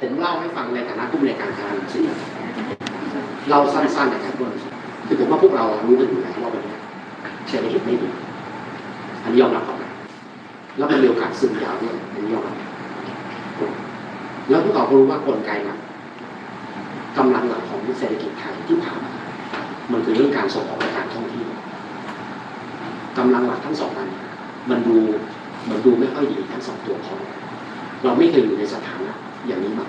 ผมเล่าให้ฟังในฐานะผู้บริการการหนังสือเราสั้นๆนะครับว่าคือผมว่าพวกเรารู้กันอยู่แล้วว่าวันนี้เศรษฐกิจไม่ดีอันนี้ยอมรับก่อนแล้วมันมีโอกาสซึมยาวด้วยอันนี้ยอมรับแล้วพวกเราก็รู้ว่ากลไกหลักกำลังหลักของเศรษฐกิจไทยที่ผ่านมามันคือเรื่องการส่งออกและการท่องเที่ยวกำลังหลักทั้งสองอันมันดูมันดูไม่ค่อยดีทั้งสองตัวพร้อมเราไม่เคยอยู่ในสถานะ อย่างนี้มา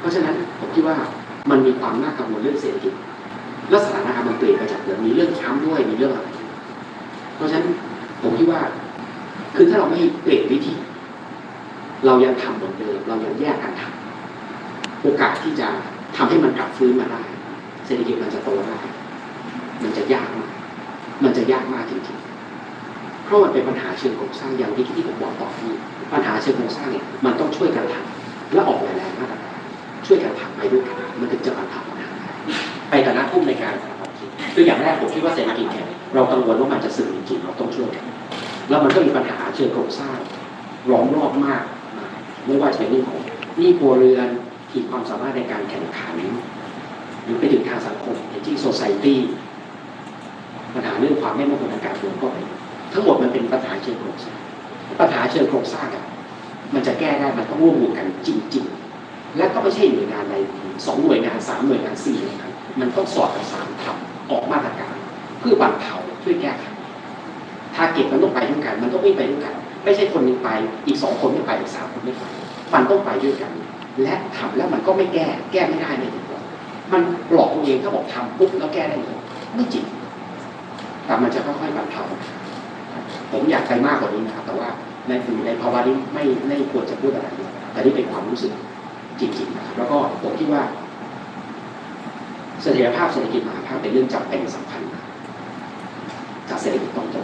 เพราะฉะนั้นผมคิดว่ามันมีความน่ากังวลเรื่องเศรษฐกิจและสถานการณ์มันเปลี่ยนไปจากเดิมมีเรื่องช้ำด้วยมีเรื่องอะไรเพราะฉะนั้นผมคิดว่า คือถ้าเราไม่เปลี่ยนวิธี เรายังทำเหมือนเดิมเรายังแยกกันทำโอกาสที่จะทำให้มันกลับฟื้นมาได้ เศรษฐกิจมันจะโตได้มันจะยากมากมันจะยากมากจริงๆเพราะมันเป็นปัญหาเชิงโครงสร้างอย่างที่ที่ผมบอกต่อที่ปัญหาเชิงโครงสร้างเนี่ยมันต้องช่วยกัน ช่วยกันทำไปด้วยกันมันถึงจะบรรเทาปัญหาได้ไปฐานะผู้ในการความคิดคืออย่างแรกผมคิดว่าเศรษฐกิจเนี่ยเรากังวลว่ามันจะซึมจริงๆเราต้องช่วยกันแล้วมันก็มีปัญหาเชิงโครงสร้างล้อมรอบมากไม่ว่าจะเป็นเรื่องของหนี้ครัวเรือนขีดความสามารถในการแข่งขัน หรือไปถึงทางสังคมอย่างที่โซไซตี้ปัญหาเรื่องความไม่มั่นคงทางการเมืองก็ไปทั้งหมดมันเป็นปัญหาเชิงโครงสร้างปัญหาเชิงโครงสร้างอะมันจะแก้ได้มันต้องร่วมมือกันจริง ๆ และก็ไม่ใช่หน่วยงานใดสองหน่วยงานสามหน่วยงานสี่หน่วยงานมันต้องสอดประสานทำออกมาตรการ เพื่อบรรเทาช่วยแก้ไขถ้าเก็บมันต้องไปด้วยกัน มันต้องวิ่งไปด้วยกัน ไม่ใช่คนหนึงไป อีกสองคนไม่ไปอีกสามคนไม่ไปมันต้องไปด้วยกัน และทำแล้วมันก็ไม่แก้ แก้ไม่ได้ไม่ถึงหรอกมันหลอกตัวเองถ้าบอกทำปุ๊บแล้วแก้ได้เลยไม่จริงแต่มันจะค่อยๆบรรเทาผมอยากไปมากกว่านี้นะครับ แต่ว่าในอยู่ในภาวะนี้ไม่ไม่ควรจะพูดอะไรแต่นี่เป็นความรู้สึก จริงๆนะครับแล้วก็ผมคิดว่าเสถียรภาพเศรษฐกิจมหาภาคเป็นเรื่องจำเป็นสำคัญจากเศรษฐกิจต้องโต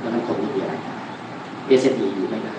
แล้วมันคงไม่มีอะไร SME อยู่ไม่ได้